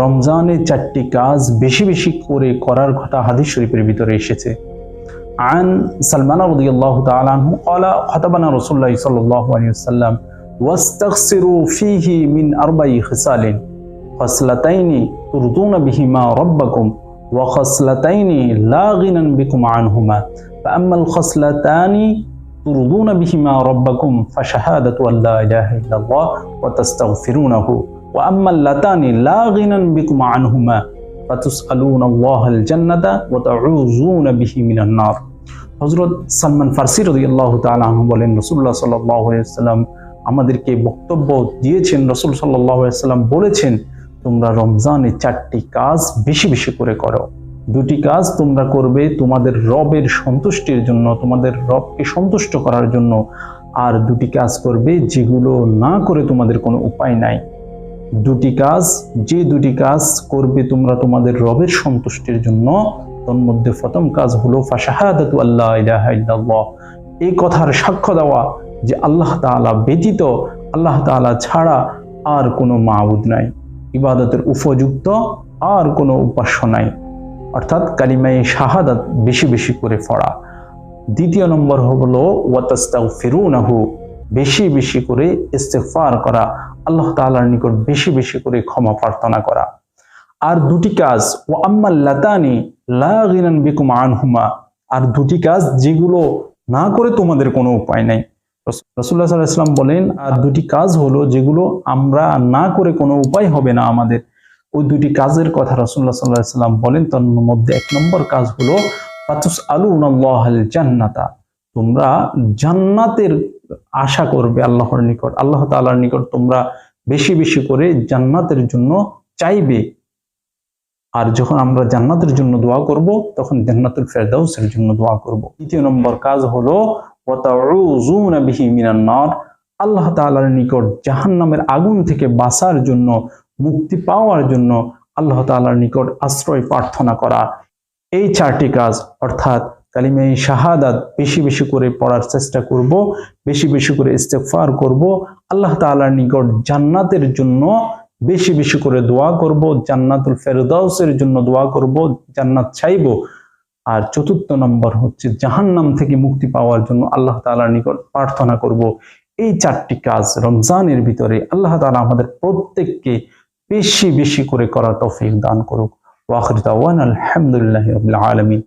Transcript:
রমজানে চারটি কাজ বেশি বেশি করে করার কথা হাদিস শরীফের ভিতরে এসেছে عن سلمان رضي الله تعالى عنه قال خطبنا رسول الله صلى الله عليه وسلم واستغسروا فيه من أربع خصال خصلتين ترضون بهما ربكم وخصلتين لا غنى بكم عنهما فأما الخصلتان ترضون بهما ربكم فشهادة أن لا إله إلا الله وتستغفرونه وأما اللتان لا غنى بكم عنهما فتسألون الله الجنة وتعوذون به من النار হজরত সালমান ফার্সি রদি আল্লাহ তালু বলেন রসুল্লাহ সাল্লাম আমাদেরকে বক্তব্য দিয়েছেন রসুল সাল্লাম বলেছেন তোমরা রমজানে চারটি কাজ বেশি বেশি করে করো দুটি কাজ তোমরা করবে তোমাদের রবের সন্তুষ্টির জন্য তোমাদের রবকে সন্তুষ্ট করার জন্য আর দুটি কাজ করবে যেগুলো না করে তোমাদের কোনো উপায় নাই দুটি কাজ, যে দুটি কাজ করবে তোমরা তোমাদের রবের সন্তুষ্টির জন্য, তন্মধ্যে প্রথম কাজ হলো, ফাশাহাদাতু আল্লাহ ইলাহা ইল্লাল্লাহ। এই কথার সাক্ষ্য দেওয়া যে আল্লাহ তাআলা ব্যতীত আল্লাহ তাআলা ছাড়া আর কোনো মাবুদ নাই। ইবাদতের উপযুক্ত আর কোনো উপাস্য নাই। অর্থাৎ কালিমাই শাহাদাত বেশি বেশি করে পড়া। দ্বিতীয় নম্বর হলো ওয়াতাস্তাউ ফিরুনাহু বেশি বেশি করে ইস্তেফার করা, আল্লাহ তাআলার নিকট বেশি বেশি করে ক্ষমা প্রার্থনা করা। আর দুটি কাজ ও আম্মাল লাতানি লা গিনান বিকুম আনহুমা। আর দুটি কাজ যেগুলো না করে তোমাদের কোনো উপায় নাই। রসুল্লাহ সাল্লাহ ইসলাম বলেন, আর দুটি কাজ হলো যেগুলো আমরা না করে কোনো উপায় হবে না আমাদের। ওই দুটি কাজের কথা রসুল্লাহ সাল্লাহ ইসলাম বলেন, তার মধ্যে এক নম্বর কাজ হলো পাতুস আলু জান্নাতা। তোমরা জান্নাতের আশা করবে আল্লাহর নিকট। আল্লাহ তাআলার নিকট তোমরা বেশি বেশি করে জান্নাতের জন্য চাইবে। আর যখন আমরা জান্নাতের জন্য দোয়া করব, তখন জান্নাতুল ফেরদাউসের জন্য দোয়া করব। দ্বিতীয় নম্বর কাজ হলো আল্লাহ তাআলার নিকট জাহান্নামের আগুন থেকে বাঁচার জন্য, মুক্তি পাওয়ার জন্য আল্লাহ তাআলার নিকট আশ্রয় প্রার্থনা করা। এই চারটি কাজ, অর্থাৎ কালিমে শাহাদাত বেশি বেশি করে পড়ার চেষ্টা করব, বেশি বেশি করে ইস্তেগফার করব। আল্লাহ তাআলার নিকট জান্নাতের জন্য বেশি বেশি করে দোয়া করব, জান্নাতুল ফেরদাউসের জন্য দোয়া করব, জান্নাত চাইব। আর চতুর্থ নম্বর হচ্ছে জাহান্নাম থেকে মুক্তি পাওয়ার জন্য আল্লাহ তাআলার নিকট প্রার্থনা করব। এই চারটি কাজ রমজানের ভিতরে আল্লাহ তালা আমাদের প্রত্যেককে বেশি বেশি করে করা তৌফিক দান করুক। ওয়াখির দাওয়ান আলহামদুলিল্লাহি আলামিন।